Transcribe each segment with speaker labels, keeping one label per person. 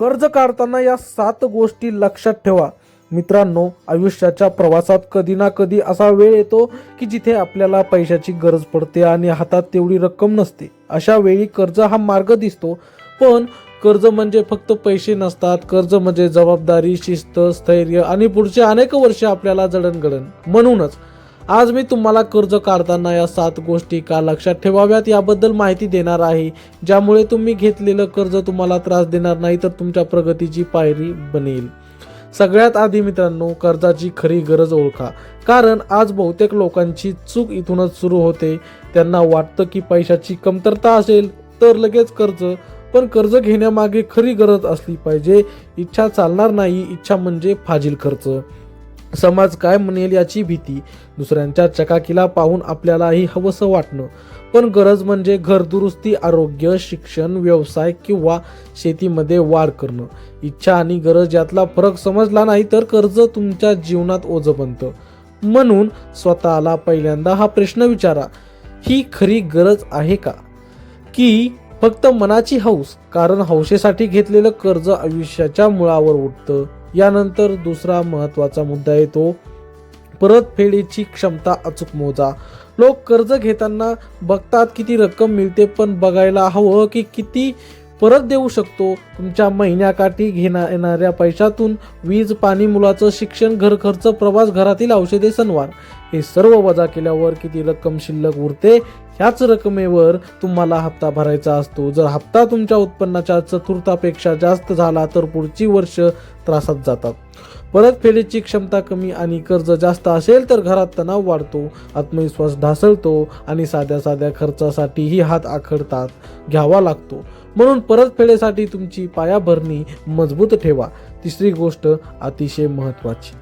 Speaker 1: कर्ज काढताना या सात गोष्टी लक्षात ठेवा. मित्रांनो आयुष्याच्या प्रवासात कधी ना कधी असा वेळ येतो की जिथे आपल्याला पैशाची गरज पडते आणि हातात तेवढी रक्कम नसते. अशा वेळी कर्ज हा मार्ग दिसतो पण कर्ज म्हणजे फक्त पैसे नसतात. कर्ज म्हणजे जबाबदारी शिस्त स्थैर्य आणि पुढचे अनेक वर्षे आपल्याला जडणघडण. म्हणूनच आज मी तुम्हाला कर्ज काढताना या सात गोष्टी का लक्षात ठेवाव्यात याबद्दल माहिती देणार आहे. ज्यामुळे तुम्ही घेतलेलं कर्ज तुम्हाला त्रास देणार नाही तर तुमच्या प्रगतीची पायरी बनेल. सगळ्यात आधी मित्रांनो कर्जाची खरी गरज ओळखा. कारण आज बहुतेक लोकांची चूक इथूनच सुरू होते. त्यांना वाटतं की पैशाची कमतरता असेल तर लगेच कर्ज पण कर्ज घेण्यामागे खरी गरज असली पाहिजे. इच्छा चालणार नाही इच्छा म्हणजे फाजील खर्च. समाज काय म्हणेल याची भीती. दुसऱ्यांच्या चकाकीला पाहून आपल्यालाही हवंसं वाटणं. पण गरज म्हणजे घरदुरुस्ती आरोग्य शिक्षण व्यवसाय किंवा शेतीमध्ये वाढ करणं. इच्छा आणि गरज यातला फरक समजला नाही तर कर्ज तुमच्या जीवनात ओझं बनतं म्हणून स्वतःला पहिल्यांदा हा प्रश्न विचारा ही खरी गरज आहे का? की फक्त मनाची हौस कारण हौसेसाठी घेतलेलं कर्ज आयुष्याच्या मुळावर उठतं. यानंतर दुसरा महत्त्वाचा मुद्दा येतो. परतफेडीची क्षमता अचूक मोजा. लोक कर्ज घेताना बघतात किती रक्कम मिळते पण बघायला हवं की किती परत देऊ शकतो. तुमच्या महिन्याकाठी घेण्या येणाऱ्या पैशातून वीज पाणी मुलाचं शिक्षण घर खर्च प्रवास घरातील औषधे सणवार. हे सर्व वजा केल्यावर किती रक्कम शिल्लक उरते ह्याच रकमेवर तुम्हाला हप्ता भरायचा असतो. जर हप्ता तुमच्या उत्पन्नाच्या चतुर्थापेक्षा जास्त झाला तर पुढची वर्ष त्रासात जातात. परतफेडीची क्षमता कमी आणि कर्ज जास्त असेल तर घरात तणाव वाढतो आत्मविश्वास ढासळतो आणि साध्या साध्या खर्चासाठीही हात आखडतात घ्यावा लागतो. म्हणून परतफेडीसाठी तुमची पायाभरणी मजबूत ठेवा. तिसरी गोष्ट अतिशय महत्त्वाची.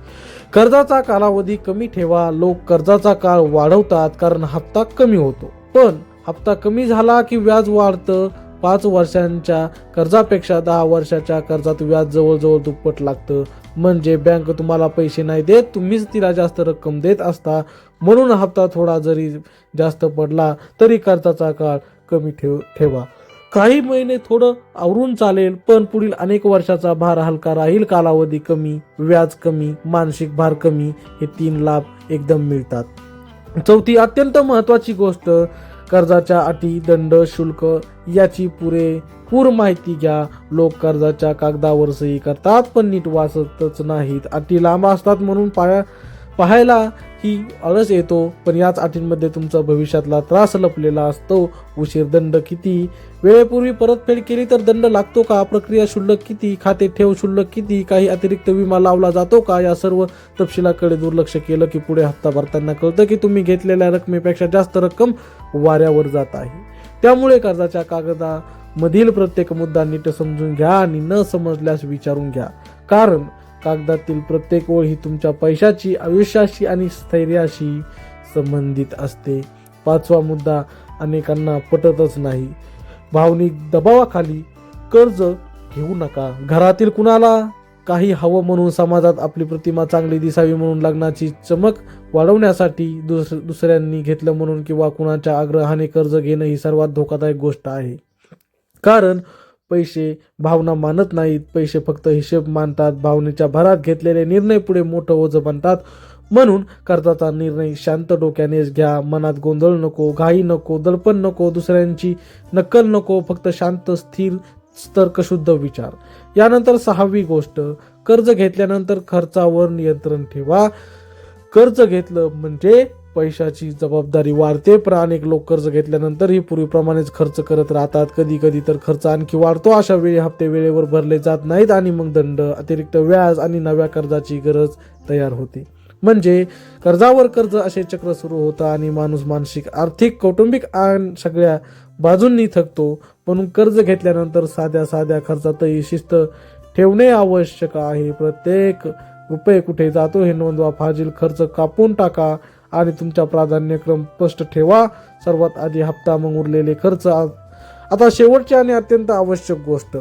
Speaker 1: कर्जाचा कालावधी कमी ठेवा. लोक कर्जाचा काळ वाढवतात कारण हप्ता कमी होतो. पण हप्ता कमी झाला की व्याज वाढतं? पाच वर्षांच्या कर्जापेक्षा दहा वर्षाच्या कर्जात व्याज जवळजवळ दुप्पट लागतं. म्हणजे बँक तुम्हाला पैसे नाही देत तुम्हीच तिला जास्त रक्कम देत असता. म्हणून हप्ता थोडा जरी जास्त पडला तरी कर्जाचा काळ कमी ठेव ठेवा. काही महिने थोडं आवरून चालेल पण पुढील अनेक वर्षाचा भार हलका राहील. कालावधी कमी व्याज कमी मानसिक भार कमी हे तीन लाभ एकदम मिळतात. चौथी अत्यंत महत्वाची गोष्ट कर्जाच्या अटी दंड शुल्क याची पुरे पूर माहिती घ्या. लोक कर्जाच्या कागदावर सही करतात पण नीट वाचतच नाहीत. अटी लांब असतात म्हणून पाया पाहायला ही आळस येतो पण याच अटींमध्ये तुमचा भविष्यातला त्रास लपलेला असतो. उशीर दंड किती? वेळेपूर्वी परतफेड केली तर दंड लागतो का? प्रक्रिया शुल्क किती? खाते ठेव शुल्क किती? काही अतिरिक्त विमा लावला जातो का? या सर्व तपशिलाकडे दुर्लक्ष केलं की पुढे हप्ता भरताना कळतं की तुम्ही घेतलेल्या रकमेपेक्षा जास्त रक्कम वाऱ्यावर जात आहे. त्यामुळे कर्जाच्या कागदामधील प्रत्येक मुद्दा नीट समजून घ्या आणि न समजल्यास विचारून घ्या. कारण कागदातील प्रत्येक ओळ ही तुमच्या पैशाची आयुष्याशी आणि स्थैर्याशी संबंधित असते. पाचवा मुद्दा अनेकांना पटतच नाही. भावनिक दबावाखाली कर्ज घेऊ नका. घरातील कुणाला काही हवं म्हणून समाजात आपली प्रतिमा चांगली दिसावी म्हणून लग्नाची चमक वाढवण्यासाठी दुस दुसऱ्यांनी घेतलं म्हणून किंवा कुणाच्या आग्रहाने कर्ज घेणं ही सर्वात धोकादायक गोष्ट आहे. कारण पैसे भावना मानत नाहीत. पैसे फक्त हिशेब मानतात. भावनेच्या भरात घेतलेले निर्णय पुढे मोठं ओझं बनतात. म्हणून कर्जाचा निर्णय शांत डोक्यानेच घ्या. मनात गोंधळ नको घाई नको दडपण नको दुसऱ्यांची नक्कल नको फक्त शांत स्थिर तर्कशुद्ध विचार. यानंतर सहावी गोष्ट कर्ज घेतल्यानंतर खर्चावर नियंत्रण ठेवा. कर्ज घेतलं म्हणजे पैशाची जबाबदारी वाढते. पण अनेक लोक कर्ज घेतल्यानंतरही पूर्वीप्रमाणेच खर्च करत राहतात. कधी कधी तर खर्च आणखी वाढतो. अशा वेळी हप्ते वेळेवर भरले जात नाहीत आणि मग दंड अतिरिक्त व्याज आणि नव्या कर्जाची गरज तयार होते. म्हणजे कर्जावर कर्ज असे चक्र सुरू होतं आणि माणूस मानसिक आर्थिक कौटुंबिक आणि सगळ्या बाजूंनी थकतो. म्हणून कर्ज घेतल्यानंतर साध्या साध्या खर्चातही शिस्त ठेवणे आवश्यक आहे. प्रत्येक रुपये कुठे जातो हे नोंदवा. फाजील खर्च कापून टाका. आणि तुमचा प्राधान्यक्रम स्पष्ट ठेवा. सर्वात आधी हप्ता मग उरलेले खर्च. आता शेवटची आणि अत्यंत आवश्यक गोष्ट.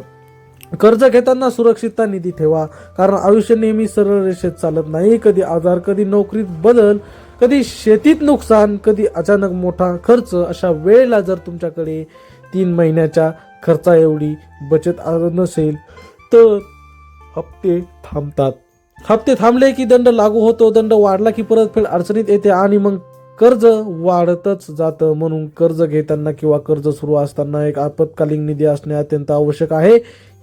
Speaker 1: कर्ज घेताना सुरक्षितता निधी ठेवा. कारण आयुष्य नेहमी सरळ रेषेत चालत नाही. कधी आजार कधी नोकरीत बदल कधी शेतीत नुकसान कधी अचानक मोठा खर्च. अशा वेळेला जर तुमच्याकडे तीन महिन्याच्या खर्चा एवढी बचत नसेल तर हप्ते थांबतात. हप्ते थांबले की दंड लागू होतो दंड वाढला की परतफेड अडचणीत येते आणि मग कर्ज वाढतच जातं. म्हणून कर्ज घेताना किंवा कर्ज सुरू असताना एक आपत्कालीन निधी असणे अत्यंत आवश्यक आहे.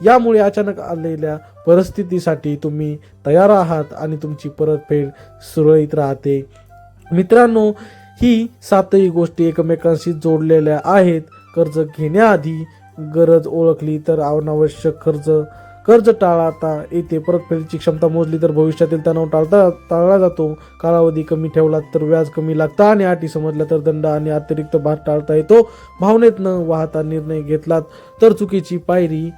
Speaker 1: यामुळे अचानक आलेल्या परिस्थितीसाठी तुम्ही तयार आहात आणि तुमची परतफेड सुरळीत राहते. मित्रांनो ही सातही गोष्टी एकमेकांशी जोडलेल्या आहेत. कर्ज घेण्याआधी गरज ओळखली तर अनावश्यक कर्ज कर्ज टाळता येते परतफेडीची क्षमता मोजली तर भविष्यातील तणाव टाळता टाळला जातो. कालावधी कमी ठेवला तर व्याज कमी लागतं आणि अटी समजल्या तर दंड आणि अतिरिक्त भार टाळता येतो. भावनेत न वाहता निर्णय घेतलात तर चुकीची पायरी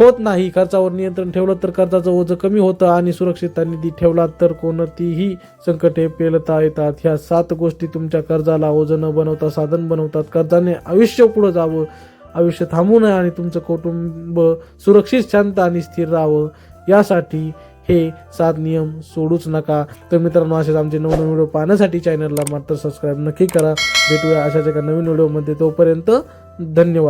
Speaker 1: होत नाही. खर्चावर नियंत्रण ठेवलं तर कर्जाचं ओझं कमी होतं आणि सुरक्षितता निधी ठेवला तर कोणतीही संकटे पेलता येतात. ह्या सात गोष्टी तुमच्या कर्जाला ओझं न बनवता साधन बनवतात. कर्जाने आयुष्य पुढं जावं. आयुष्य थांबू नये आणि तुमचं कुटुंब सुरक्षित शांत आणि स्थिर राहावं. यासाठी हे सात नियम सोडूच नका. तर मित्रांनो असेच आमचे नवनवीन व्हिडिओ पाहण्यासाठी चॅनलला मात्र सबस्क्राईब नक्की करा. भेटूया अशाच एका नवीन व्हिडिओमध्ये. तोपर्यंत धन्यवाद.